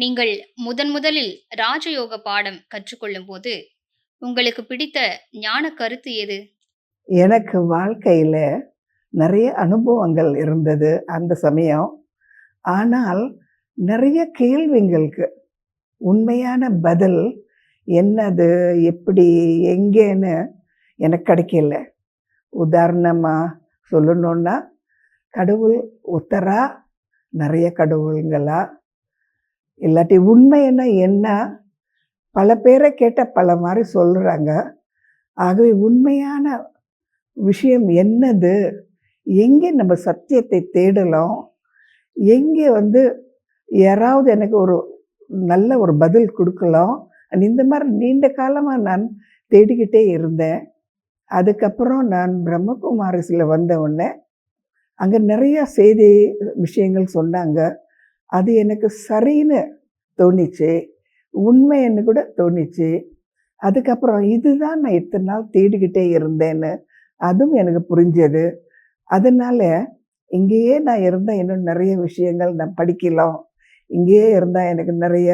நீங்கள் முதன் முதலில் ராஜயோக பாடம் கற்றுக்கொள்ளும் போது உங்களுக்கு பிடித்த ஞான கருத்து எது எனக்கு வாழ்க்கையில் நிறைய அனுபவங்கள் இருந்தது அந்த சமயம். ஆனால் நிறைய கேள்விங்களுக்கு உண்மையான பதில் என்னது? எப்படி? எங்கேன்னு எனக்கு கிடைக்கல. உதாரணமாக சொல்லணுன்னா கடவுள் உத்தரா நிறைய கடவுளுங்களா இல்லாட்டி உண்மைன்னா என்ன? பல பேரை கேட்ட பல மாதிரி சொல்கிறாங்க ஆகவே உண்மையான விஷயம் என்னது? எங்கே நம்ம சத்தியத்தை தேடலாம்? எங்கே வந்து யாராவது எனக்கு ஒரு நல்ல ஒரு பதில் கொடுக்கலாம் இந்த மாதிரி நீண்ட காலமாக நான் தேடிக்கிட்டே இருந்தேன். அதுக்கப்புறம் நான் பிரம்மகுமாரிஸில் வந்த உடனே, அங்கே நிறையா செய்தி விஷயங்கள் சொன்னாங்க. அது எனக்கு சரின்னு தோணிச்சு. உண்மைன்னு கூட தோணிச்சு. அதுக்கப்புறம் இதுதான் நான் இத்தனை நாள் தேடிக்கிட்டே இருந்தேன்னு, அதுவும் எனக்கு புரிஞ்சது. அதனால இங்கேயே நான் இருந்தால் இன்னும் நிறைய விஷயங்கள் நான் படிக்கலாம். இங்கேயே இருந்தால் எனக்கு நிறைய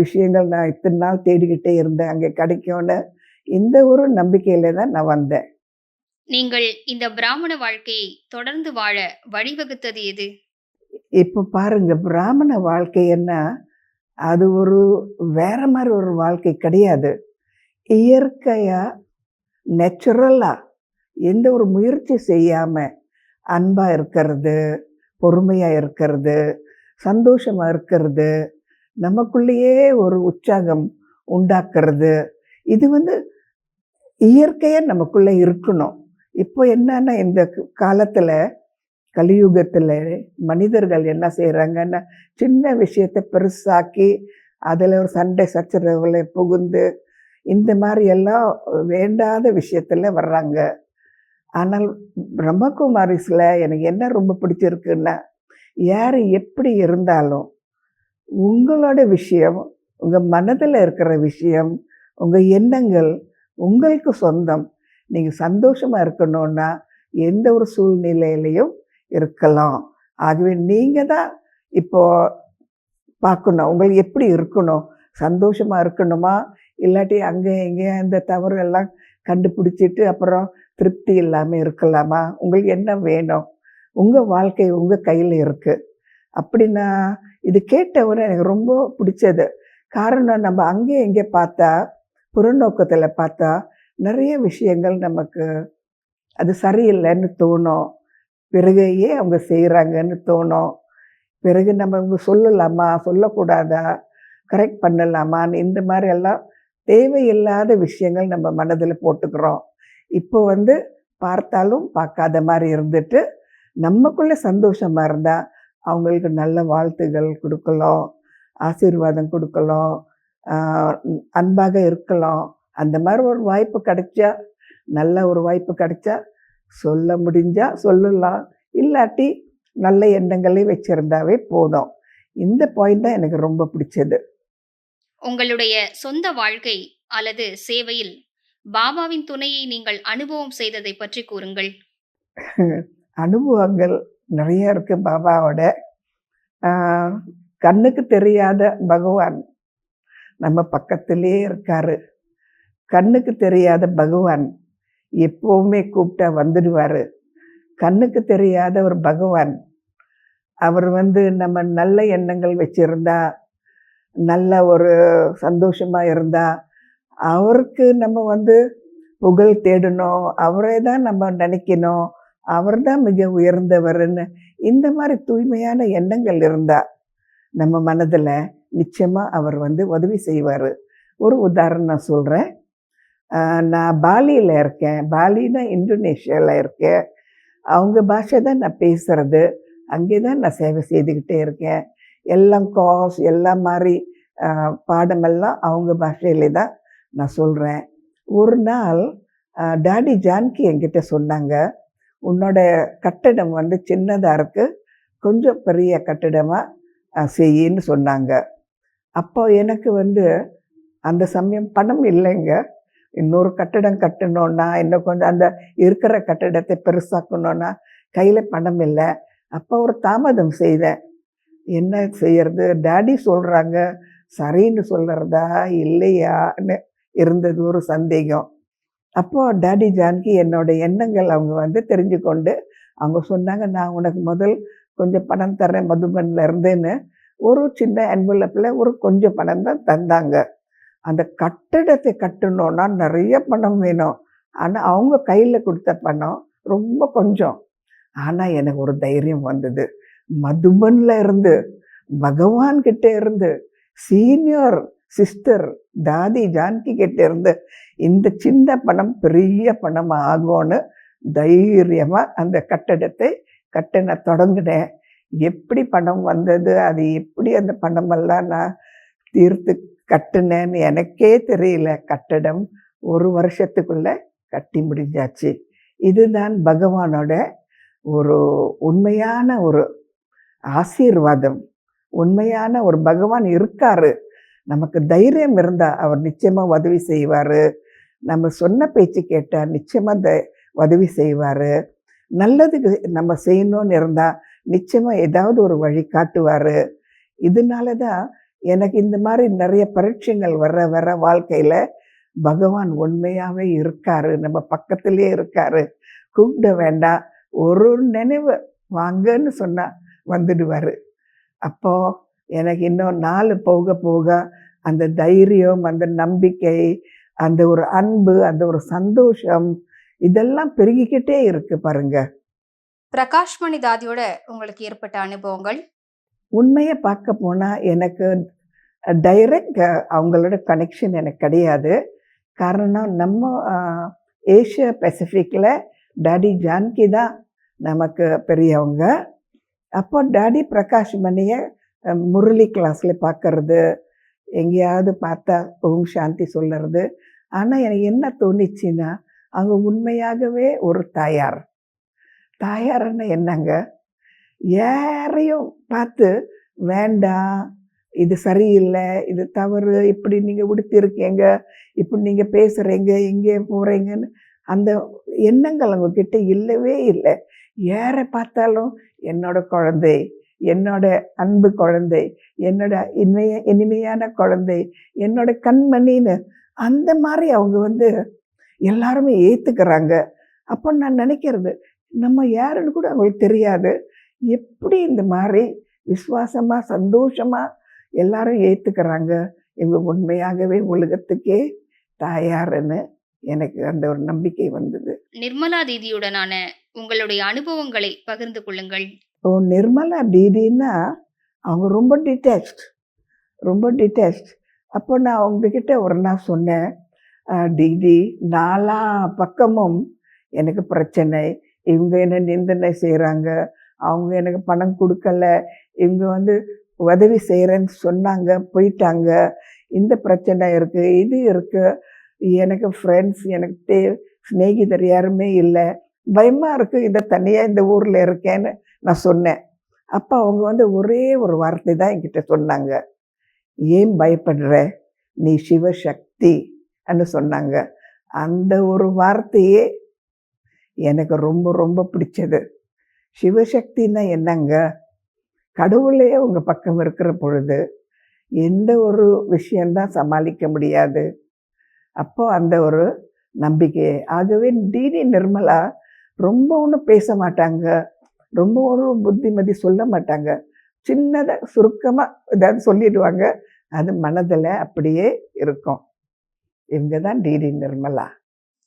விஷயங்கள் நான் இத்தனை நாள் தேடிக்கிட்டே இருந்தேன். அங்கே கிடைக்கும்னு, இந்த ஒரு நம்பிக்கையில தான் நான் வந்தேன். நீங்கள் இந்த பிராமண வாழ்க்கையை தொடர்ந்து வாழ வழிவகுத்தது எது? இப்போ பாருங்கள் பிராமண வாழ்க்கைன்னா, அது ஒரு வேற மாதிரி ஒரு வாழ்க்கை கிடையாது. இயற்கையாக நேச்சுரலாக எந்த ஒரு முயற்சி செய்யாமல் அன்பாக இருக்கிறது, பொறுமையாக இருக்கிறது, சந்தோஷமாக இருக்கிறது, நமக்குள்ளேயே ஒரு உற்சாகம் உண்டாக்குறது. இது வந்து இயற்கையாக நமக்குள்ளே இருக்கணும். இப்போ என்னன்னா இந்த காலத்தில் கலியுகத்தில் மனிதர்கள் என்ன செய்கிறாங்கன்னா சின்ன விஷயத்தை பெருசாக்கி, அதில் ஒரு சண்டை சச்சரவுல புகுந்து, இந்த மாதிரி எல்லாம் வேண்டாத விஷயத்தில் வர்றாங்க. ஆனால் பிரம்மகுமாரிஸில் எனக்கு என்ன ரொம்ப பிடிச்சிருக்குன்னா, யார் எப்படி இருந்தாலும், உங்களோட விஷயம், உங்கள் மனதில் இருக்கிற விஷயம், உங்கள் எண்ணங்கள் உங்களுக்கு சொந்தம். நீங்கள் சந்தோஷமாக இருக்கணும்னா, எந்த ஒரு சூழ்நிலையிலையும் இருக்கலாம். ஆகவே நீங்கள் தான் இப்போது பார்க்கணும். உங்களுக்கு எப்படி இருக்கணும்? சந்தோஷமாக இருக்கணுமா? இல்லாட்டி அங்கே இங்கே இந்த தவறு எல்லாம் கண்டுபிடிச்சிட்டு, அப்புறம் திருப்தி இல்லாமல் இருக்கலாமா? உங்களுக்கு என்ன வேணும்? உங்கள் வாழ்க்கை உங்கள் கையில் இருக்குது அப்படின்னா இது கேட்ட எனக்கு ரொம்ப பிடிச்சது. காரணம் நம்ம அங்கே இங்கே பார்த்தா, புறநோக்கத்தில் பார்த்தா, நிறைய விஷயங்கள் நமக்கு அது சரியில்லைன்னு தோணும். பிறகையே அவங்க செய்கிறாங்கன்னு தோணும். பிறகு நம்ம இவங்க சொல்லலாமா? சொல்லக்கூடாதா? கரெக்ட் பண்ணலாமான்னு இந்த மாதிரி எல்லாம் தேவையில்லாத விஷயங்கள் நம்ம மனதில் போட்டுக்கிறோம். இப்போ வந்து பார்த்தாலும் பார்க்காத மாதிரி இருந்துட்டு, நமக்குள்ளே சந்தோஷமாக இருந்தால் அவங்களுக்கு நல்ல வாழ்த்துகள் கொடுக்கலாம் ஆசீர்வாதம் கொடுக்கலாம் அன்பாக இருக்கலாம். அந்த மாதிரி ஒரு வாய்ப்பு கிடைச்சா, நல்ல ஒரு வாய்ப்பு கிடைச்சா, சொல்ல முடிஞ்சா சொல்லலாம். இல்லாட்டி நல்ல எண்ணங்களே வச்சிருந்தாவே போதும். இந்த பாயிண்ட் தான் எனக்கு ரொம்ப பிடிச்சது. உங்களுடைய சொந்த வாழ்க்கை அல்லது சேவையில் பாபாவின் துணையை நீங்கள் அனுபவம் செய்ததை பற்றி கூறுங்கள். அனுபவங்கள் நிறைய இருக்கு பாபாவோட. கண்ணுக்கு தெரியாத பகவான் நம்ம பக்கத்திலேயே இருக்காரு. கண்ணுக்கு தெரியாத பகவான் எப்போவுமே கூப்பிட்டா வந்துடுவார் கண்ணுக்கு தெரியாத ஒரு பகவான், அவர் வந்து நம்ம நல்ல எண்ணங்கள் வச்சுருந்தா நல்ல ஒரு சந்தோஷமாக இருந்தால் அவருக்கு நம்ம வந்து புகழ் தேடணும். அவரே தான் நம்ம நினைக்கணும். அவர் தான் மிக உயர்ந்தவர்னு இந்த மாதிரி தூய்மையான எண்ணங்கள் இருந்தால் நம்ம மனதில் நிச்சயமாக அவர் வந்து உதவி செய்வார் ஒரு உதாரணம் நான் சொல்கிறேன் நான் பாலியில் இருக்கேன். பாலினா இந்தோனேஷியாவில் இருக்கேன். அவங்க பாஷை தான் நான் பேசுகிறது அங்கே தான் நான் சேவை செய்துக்கிட்டே இருக்கேன். எல்லாம் காஸ் எல்லாம் மாதிரி பாடமெல்லாம் அவங்க பாஷையிலே தான் நான் சொல்கிறேன் ஒரு நாள் டாடி ஜான்கி என்கிட்ட சொன்னாங்க, "உன்னோட கட்டடம் வந்து சின்னதாக இருக்குது கொஞ்சம் பெரிய கட்டடமாக செய்யின்னு" சொன்னாங்க. அப்போ எனக்கு வந்து அந்த சமயம் பணம் இல்லைங்க. இன்னொரு கட்டடம் கட்டணும்னா, இன்னும் கொஞ்சம் அந்த இருக்கிற கட்டிடத்தை பெருசாக்கணும்னா, கையில் பணம் இல்லை. அப்போ ஒரு தாமதம் செய்தேன். என்ன செய்யறது? டாடி சொல்கிறாங்க சரின்னு சொல்கிறதா இல்லையான்னு இருந்தது ஒரு சந்தேகம். அப்போ டாடி ஜான்கி என்னோட எண்ணங்கள் அவங்க வந்து தெரிஞ்சு கொண்டு அவங்க சொன்னாங்க நான் உனக்கு முதல் கொஞ்சம் பணம் தரேன் மதுபனில் இருந்தேன்னு. ஒரு சின்ன என்வலப்பில் ஒரு கொஞ்சம் பணம் தான் தந்தாங்க. அந்த கட்டடத்தை கட்டணும்னா நிறைய பணம் வேணும். ஆனால் அவங்க கையில் கொடுத்த பணம் ரொம்ப கொஞ்சம். ஆனால் எனக்கு ஒரு தைரியம் வந்தது. மதுபனில் இருந்து பகவான்கிட்ட இருந்து சீனியர் சிஸ்டர் தாதி ஜான்கி கிட்ட இருந்து இந்த சின்ன பணம் பெரிய பணம் ஆகும்னு தைரியமாக அந்த கட்டடத்தை கட்ட நான் தொடங்கினேன். எப்படி பணம் வந்தது அது எப்படி அந்த பணமெல்லாம் நான் தீர்த்து கட்டுனேன்னு எனக்கே தெரியல. கட்டடம் ஒரு வருஷத்துக்குள்ள கட்டி முடிஞ்சாச்சு. இதுதான் பகவானோட ஒரு உண்மையான ஒரு ஆசீர்வாதம். உண்மையான ஒரு பகவான் இருக்காரு. நமக்கு தைரியம் இருந்தால் அவர் நிச்சயமாக உதவி செய்வார். நம்ம சொன்ன பேச்சு கேட்டால் நிச்சயமாக த உதவி செய்வார். நல்லதுக்கு நம்ம செய்யணும்னு இருந்தால் நிச்சயமாக ஏதாவது ஒரு வழி காட்டுவார். இதனால தான் எனக்கு இந்த மாதிரி நிறைய பரீட்சைகள் வர வர வாழ்க்கையில் பகவான் உண்மையாகவே இருக்காரு. நம்ம பக்கத்திலே இருக்காரு. கூப்பிட வேண்டாம். ஒரு நினைவு வாங்கன்னு சொன்னால் வந்துடுவார். அப்போது எனக்கு இன்னும் நாள் போக போக அந்த தைரியம் அந்த நம்பிக்கை அந்த ஒரு அன்பு அந்த ஒரு சந்தோஷம் இதெல்லாம் பெருகிக்கிட்டே இருக்கு பாருங்க. பிரகாஷ்மணி தாதியோட உங்களுக்கு ஏற்பட்ட அனுபவங்கள்? உண்மையை பார்க்க போனால் எனக்கு டைரக்ட் அவங்களோட கனெக்ஷன் எனக்கு கிடையாது. காரணம் நம்ம ஏஷியா பெசிஃபிக்கில் டாடி ஜான்கி தான் நமக்கு பெரியவங்க. அப்போ டாடி பிரகாஷ் மணியை முரளி கிளாஸில் பார்க்கறது எங்கேயாவது பார்த்தா ஓம் சாந்தி சொல்லுறது. ஆனால் எனக்கு என்ன தோணுச்சுன்னா அவங்க உண்மையாகவே ஒரு தாயார். தாயார்னா என்னங்க? யாரையும் பார்த்து வேண்டாம் இது சரியில்லை இது தவறு இப்படி நீங்கள் உடுத்திருக்கீங்க இப்படி நீங்கள் பேசுகிறீங்க எங்கே போகிறீங்கன்னு அந்த எண்ணங்கள் அவங்கக்கிட்ட இல்லவே இல்லை. யாரை பார்த்தாலும் என்னோட குழந்தை என்னோட அன்பு குழந்தை என்னோட இனிமைய இனிமையான குழந்தை என்னோட கண்மணின்னு அந்த மாதிரி அவங்க வந்து எல்லாருமே ஏற்றுக்கிறாங்க அப்போ நான் நினைக்கிறது நம்ம யாருன்னு கூட அவங்களுக்கு தெரியாது. எப்படி இந்த மாதிரி விசுவாசமா சந்தோஷமா எல்லாரும் ஏத்துக்கிறாங்க? இவங்க உண்மையாகவே உலகத்துக்கே தாயாருன்னு எனக்கு அந்த ஒரு நம்பிக்கை வந்தது. நிர்மலா தீதியுடனான உங்களுடைய அனுபவங்களை பகிர்ந்து கொள்ளுங்கள். இப்போ நிர்மலா தீதின்னா அவங்க ரொம்ப டிட்டாச்ட் ரொம்ப டிட்டாச்ட் அப்போ நான் அவங்கக்கிட்ட ஒரு நாள் சொன்னேன் "அஹ், தீதி நாலா பக்கமும் எனக்கு பிரச்சனை. இவங்க என்ன நிந்தனை செய்கிறாங்க அவங்க எனக்கு பணம் கொடுக்கல இவங்க வந்து உதவி செய்கிறேன்னு சொன்னாங்க போயிட்டாங்க. இந்த பிரச்சனை இருக்குது இது இருக்குது எனக்கு ஃப்ரெண்ட்ஸ் எனக்கு தே சிநேகிதர் யாருமே இல்லை. பயமாக இருக்குது இதை தனியாக இந்த ஊரில் இருக்கேன்னு நான் சொன்னேன். அப்போ அவங்க வந்து ஒரே ஒரு வார்த்தை தான் என்கிட்ட சொன்னாங்க. ஏன் பயப்படுற? நீ சிவசக்தி அன்னு சொன்னாங்க. அந்த ஒரு வார்த்தையே எனக்கு ரொம்ப ரொம்ப பிடிச்சது. சிவசக்தின்னா என்னங்க? கடவுளே உங்கள் பக்கம் இருக்கிற பொழுது எந்த ஒரு விஷயந்தான் சமாளிக்க முடியாது. அப்போ அந்த ஒரு நம்பிக்கை ஆகவே டிடி நிர்மலா ரொம்ப ஒன்றும் பேச மாட்டாங்க. ரொம்ப ஒரு புத்திமதி சொல்ல மாட்டாங்க. சின்னதாக சுருக்கமாக ஏதாவது சொல்லிடுவாங்க. அது மனதில் அப்படியே இருக்கும். இவங்க தான் டிடி நிர்மலா.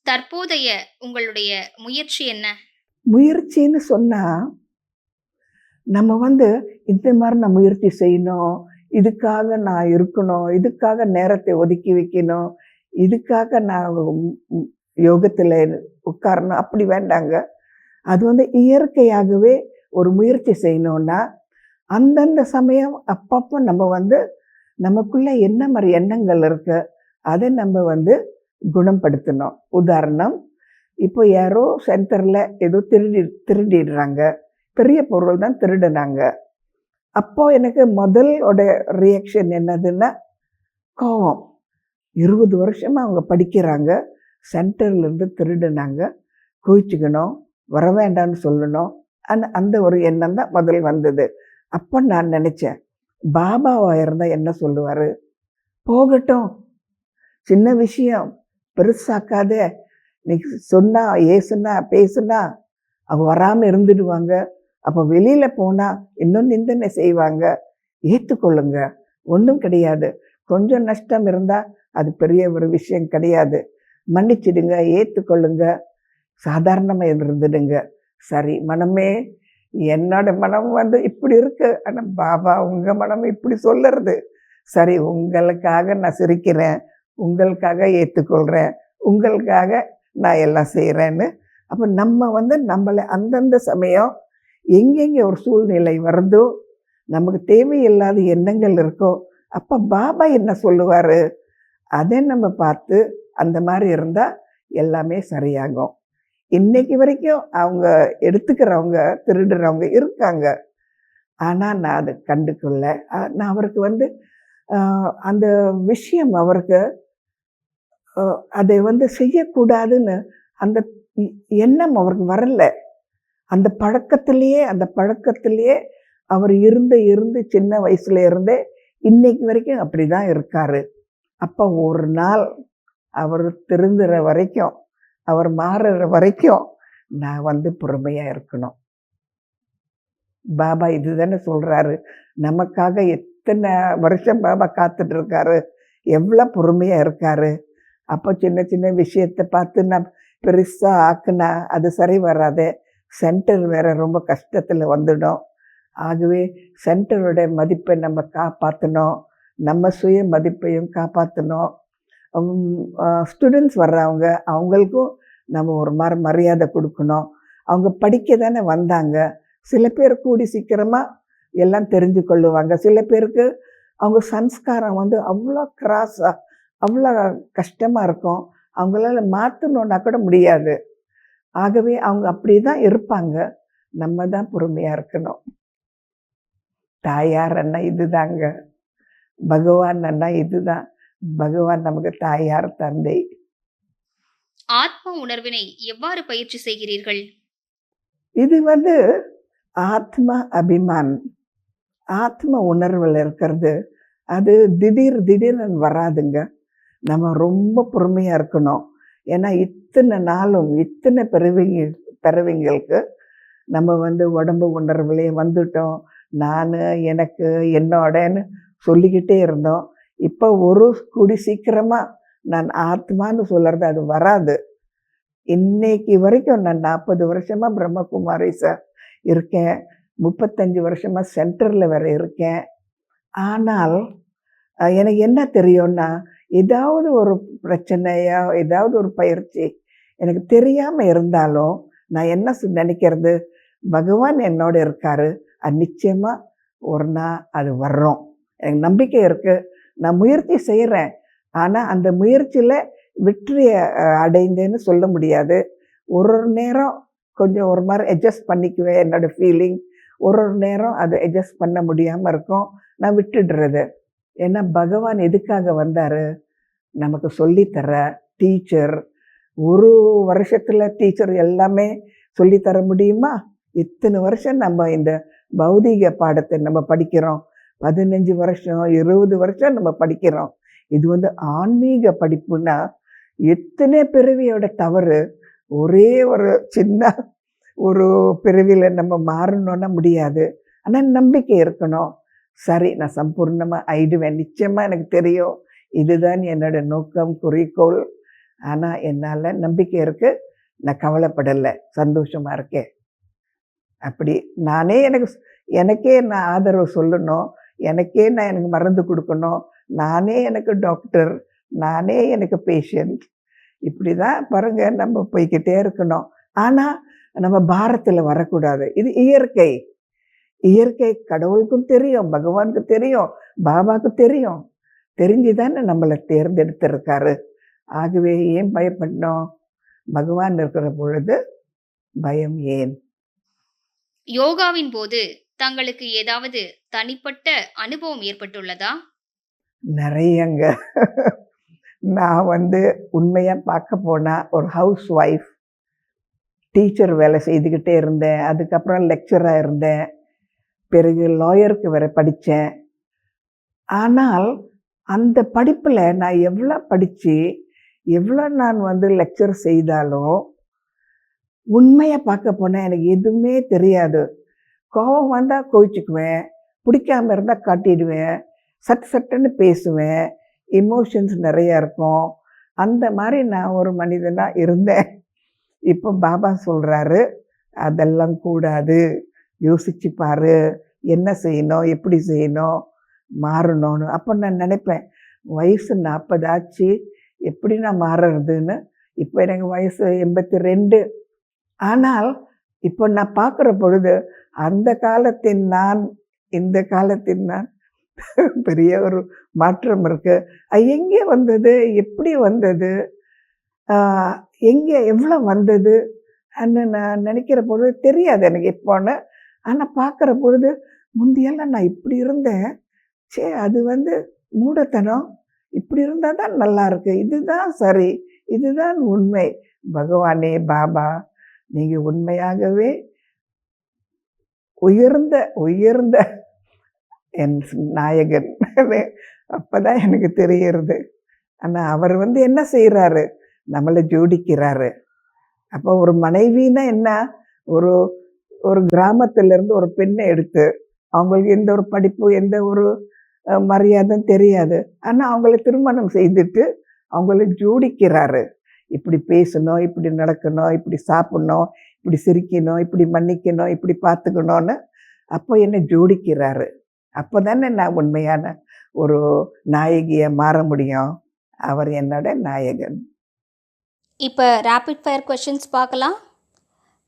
தற்போதைய உங்களுடைய முயற்சி என்ன? முயற்சின்னு சொன்னால் நம்ம வந்து இந்த மாதிரி நான் முயற்சி செய்யணும் இதுக்காக நான் இருக்கணும் இதுக்காக நேரத்தை ஒதுக்கி வைக்கணும் இதுக்காக நான் யோகத்தில் உட்காரணும் அப்படி வேண்டாங்க. அது வந்து இயற்கையாகவே ஒரு முயற்சி செய்யணும்னா அந்தந்த சமயம் அப்பப்போ நம்ம வந்து நமக்குள்ளே என்ன மாதிரி எண்ணங்கள் இருக்குது அதை நம்ம வந்து குணப்படுத்தணும். உதாரணம் இப்போ யாரோ சென்டரில் ஏதோ திருடி திருடிடுறாங்க. பெரிய பொருள் தான் திருடினாங்க. அப்போது எனக்கு முதலோட ரியாக்ஷன் என்னதுன்னா கோவம். இருபது வருஷமாக அவங்க படிக்கிறாங்க. சென்டர்லேருந்து திருடினாங்க. குவிச்சிக்கணும் வர வேண்டாம்னு சொல்லணும். அந்த அந்த ஒரு எண்ணம் தான் முதல் வந்தது. அப்போ நான் நினச்சேன் பாபாவாக இருந்தால் என்ன சொல்லுவார்? போகட்டும். சின்ன விஷயம். பெருசாக்காத. இன்னைக்கு சொன்னால் ஏசுனா பேசுனா அவங்க வராமல் இருந்துடுவாங்க. அப்போ வெளியில் போனால் இன்னும் நிந்தனை செய்வாங்க. ஏற்றுக்கொள்ளுங்க ஒன்றும் கிடையாது. கொஞ்சம் நஷ்டம் இருந்தால் அது பெரிய ஒரு விஷயம் கிடையாது. மன்னிச்சிடுங்க ஏற்றுக்கொள்ளுங்க சாதாரணமாக இருந்துடுங்க. சரி மனமே என்னோட மனம் வந்து இப்படி இருக்கு. ஆனால் பாபா உங்கள் மனம் இப்படி சொல்லுறது. சரி உங்களுக்காக நான் சிரிக்கிறேன். உங்களுக்காக ஏற்றுக்கொள்கிறேன் உங்களுக்காக நான் எல்லாம் செய்கிறேன்னு அப்போ நம்ம வந்து நம்மளை அந்தந்த சமயம் எங்கெங்கே ஒரு சூழ்நிலை வருதோ நமக்கு தேவையில்லாத எண்ணங்கள் இருக்கோ அப்போ பாபா என்ன சொல்லுவார்? அதை நம்ம பார்த்து அந்த மாதிரி இருந்தால் எல்லாமே சரியாகும். இன்னைக்கு வரைக்கும் அவங்க எடுத்துக்கிறவங்க திருடுறவங்க இருக்காங்க. ஆனால் நான் அதை கண்டுக்கல நான் அவருக்கு வந்து அந்த விஷயம் அவருக்கு அதை வந்து செய்யக்கூடாதுன்னு அந்த எண்ணம் அவருக்கு வரல. அந்த பழக்கத்திலேயே அந்த பழக்கத்திலேயே அவர் இருந்து இருந்து சின்ன வயசுல இருந்தே இன்னைக்கு வரைக்கும் அப்படிதான் இருக்காரு. அப்போ ஒரு நாள் அவர் திருந்துற வரைக்கும் அவர் மாறுற வரைக்கும் நான் வந்து பொறுமையாக இருக்கணும். பாபா இதுதானே சொல்கிறாரு நமக்காக எத்தனை வருஷம் பாபா காத்துட்டு இருக்காரு? எவ்வளோ பொறுமையாக இருக்காரு? அப்போ சின்ன சின்ன விஷயத்தை பார்த்து நான் பெருசாக ஆக்குனா அது சரி வராது. சென்டர் வேற ரொம்ப கஷ்டத்தில் வந்துடும். ஆகவே சென்டரோட மதிப்பை நம்ம காப்பாற்றணும் நம்ம சுய மதிப்பையும் காப்பாற்றணும் ஸ்டூடெண்ட்ஸ் வர்றவங்க அவங்களுக்கும் நம்ம ஒரு மாதிரி மரியாதை கொடுக்கணும். அவங்க படிக்க தானே வந்தாங்க. சில பேர் கூடி சீக்கிரமாக எல்லாம் தெரிஞ்சு கொள்ளுவாங்க சில பேருக்கு அவங்க சன்ஸ்காரம் வந்து அவ்வளோ கிராஸாக அவ்வளோ கஷ்டமாக இருக்கும். அவங்களால மாற்றணுன்னா கூட முடியாது. ஆகவே அவங்க அப்படி தான் இருப்பாங்க. நம்ம தான் பொறுமையாக இருக்கணும். தாயார் அண்ணா இதுதாங்க. பகவான் அண்ணா இதுதான். பகவான் நமக்கு தாயார் தந்தை. ஆத்ம உணர்வினை எவ்வாறு பயிற்சி செய்கிறீர்கள்? இது வந்து ஆத்ம அபிமான். ஆத்ம உணர்வில் இருக்கிறது. அது திடீர் திடீர்னு வராதுங்க. நம்ம ரொம்ப பொறுமையாக இருக்கணும். ஏன்னா இத்தனை நாளும் இத்தனை பிறவிங்க பிறவிங்களுக்கு நம்ம வந்து உடம்பு உணர்வுலேயே வந்துட்டோம். நான் எனக்கு என்னோடன்னு சொல்லிக்கிட்டே இருந்தோம். இப்போ ஒரு கூடி சீக்கிரமாக நான் ஆத்மான்னு சொல்கிறது அது வராது. இன்னைக்கு வரைக்கும் நான் நாற்பது வருஷமாக பிரம்மகுமாரி சார் இருக்கேன். முப்பத்தஞ்சு வருஷமாக சென்டரில் வேறு இருக்கேன். ஆனால் எனக்கு என்ன தெரியும்னா ஏதாவது ஒரு பிரச்சனையா ஏதாவது ஒரு பயிற்சி எனக்கு தெரியாமல் இருந்தாலும் நான் என்ன நினைக்கிறது? பகவான் என்னோட இருக்காரு. அது நிச்சயமாக ஒரு நாள் அது வர்றோம். எனக்கு நம்பிக்கை இருக்குது நான் முயற்சி செய்கிறேன் ஆனால் அந்த முயற்சியில் வெற்றியை அடைந்தேன்னு சொல்ல முடியாது. ஒரு ஒரு நேரம் கொஞ்சம் ஒரு மாதிரி அட்ஜஸ்ட் பண்ணிக்குவேன் என்னோடய ஃபீலிங் ஒரு ஒரு நேரம் அதை அட்ஜஸ்ட் பண்ண முடியாமல் இருக்கும். நான் விட்டுடுறது. ஏன்னா பகவான் எதுக்காக வந்தார்? நமக்கு சொல்லித்தர டீச்சர் ஒரு வருஷத்தில் டீச்சர் எல்லாமே சொல்லித்தர முடியுமா? இத்தனை வருஷம் நம்ம இந்த பௌதீக பாடத்தை நம்ம படிக்கிறோம். பதினஞ்சு வருஷம் இருபது வருஷம் நம்ம படிக்கிறோம். இது வந்து ஆன்மீக படிப்புனா எத்தனை பிறவியோட தவறு? ஒரே ஒரு சின்ன ஒரு பிறவியில் நம்ம மாறணும்னா முடியாது. ஆனால் நம்பிக்கை இருக்கணும். சரி நான் சம்பூர்ணமாக ஆயிடுவேன். நிச்சயமாக எனக்கு தெரியும். இதுதான் என்னோட நோக்கம் குறிக்கோள். ஆனால் என்னால் நம்பிக்கை இருக்குது நான் கவலைப்படலை. சந்தோஷமாக இருக்கேன். அப்படி நானே எனக்கு எனக்கே நான் ஆதரவு சொல்லணும். எனக்கே நான் எனக்கு மருந்து கொடுக்கணும். நானே எனக்கு டாக்டர். நானே எனக்கு பேஷண்ட். இப்படி தான் பாருங்கள் நம்ம போய்கிட்டே இருக்கணும். ஆனால் நம்ம பாரத்தில் வரக்கூடாது. இது இயற்கை. இயற்கை கடவுளுக்கும் தெரியும் பகவானுக்கு தெரியும் பாபாவுக்கு தெரியும். தெரிஞ்சு தானே நம்மளை தேர்ந்தெடுத்திருக்காரு. ஆகவே ஏன் பயப்படணும்? பகவான் இருக்கிற பொழுது பயம் ஏன்? யோகாவின் போது தங்களுக்கு ஏதாவது தனிப்பட்ட அனுபவம் ஏற்பட்டுள்ளதா? நிறையங்க. நான் வந்து உண்மையாக பார்க்க போனால் ஒரு ஹவுஸ் ஒய்ஃப் டீச்சர் வேலை செய்துக்கிட்டே இருந்தேன். அதுக்கப்புறம் லெக்சராக இருந்தேன். பிறகு லாயருக்கு வர படித்தேன் ஆனால் அந்த படிப்பில் நான் எவ்வளோ படித்து எவ்வளோ நான் வந்து லெக்சர் செய்தாலும் உண்மையை பார்க்க போனால் எனக்கு எதுவுமே தெரியாது. கோபம் வந்தால் கோவிச்சுக்குவேன் பிடிக்காம இருந்தால் காட்டிடுவேன் சட் சட்டுன்னு பேசுவேன் எமோஷன்ஸ் நிறையா இருக்கும். அந்த மாதிரி நான் ஒரு மனிதனாக இருந்தேன். இப்போ பாபா சொல்கிறாரு அதெல்லாம் கூடாது. யோசிச்சு பாரு என்ன செய்யணும் எப்படி செய்யணும் மாறணும்னு. அப்போ நான் நினைப்பேன் வயசு நாற்பதாச்சு எப்படி நான் மாறுறதுன்னு? இப்போ எனக்கு வயசு எண்பத்தி ரெண்டு. ஆனால் இப்போ நான் பார்க்குற பொழுது அந்த காலத்தின் நான் இந்த காலத்தின் நான் பெரிய ஒரு மாற்றம் இருக்குது எங்கே வந்தது எப்படி வந்தது எங்கே எவ்வளோ வந்தது அன்னு நான் நினைக்கிற பொழுது தெரியாது எனக்கு இப்போன்னு ஆனால் பார்க்குற பொழுது முந்தியெல்லாம் நான் இப்படி இருந்தேன். சே அது வந்து மூடத்தனம். இப்படி இருந்தால் தான் நல்லா இருக்கு. இதுதான் சரி. இதுதான் உண்மை. பகவானே பாபா நீங்கள் உண்மையாகவே உயர்ந்த உயர்ந்த என் நாயகன். அப்போ தான் எனக்கு தெரிகிறது. ஆனால் அவர் வந்து என்ன செய்கிறாரு நம்மளை ஜோடிக்கிறாரு. அப்போ ஒரு மனைவின்னா என்ன? ஒரு ஒரு கிராமத்துல இருந்து ஒரு பெண்ணை எடுத்து அவங்களுக்கு எந்த ஒரு படிப்பு எந்த ஒரு மரியாதையும் தெரியாது. ஆனால் அவங்கள திருமணம் செய்துட்டு அவங்கள ஜோடிக்கிறாரு. இப்படி பேசணும் இப்படி நடக்கணும் இப்படி சாப்பிடணும் இப்படி சிரிக்கணும் இப்படி மன்னிக்கணும் இப்படி பார்த்துக்கணும்னு அப்போ என்னை ஜோடிக்கிறாரு. அப்போ தானே நான் உண்மையான ஒரு நாயகியை மாற முடியும். அவர் என்னோட நாயகன். இப்போ ரேபிட் ஃபயர் கொஷின்ஸ் பார்க்கலாம்.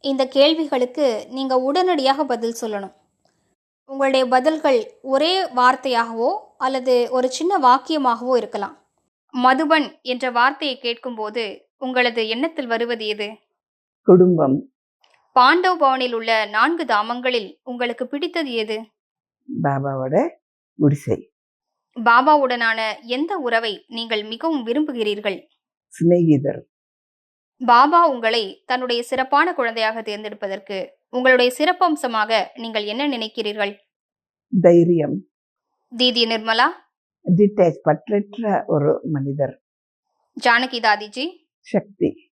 இந்த கேள்விகளுக்கு நீங்கள் உடனடியாக பதில் சொல்லணும். உங்களுடைய பதில்கள் ஒரே வார்த்தையாகவோ அல்லது ஒரு சின்ன வாக்கியமாகவோ இருக்கலாம். மதுபன் என்ற வார்த்தையை கேட்கும்போது உங்களது எண்ணத்தில் வருவது எது? குடும்பம். பாண்டவ் பவனில் உள்ள நான்கு தாமங்களில் உங்களுக்கு பிடித்தது எது? பாபாவோட குடிசை. பாபாவுடனான எந்த உறவை நீங்கள் மிகவும் விரும்புகிறீர்கள்? சிநேகிதர். பாபா உங்களை தன்னுடைய சிறப்பான குழந்தையாக தேர்ந்தெடுப்பதற்கு உங்களுடைய சிறப்பம்சமாக நீங்கள் என்ன நினைக்கிறீர்கள்? தைரியம். தீதி நிர்மலா? டிட்டேச் பற்றற்ற ஒரு மனிதர் ஜானகி தாதிஜி சக்தி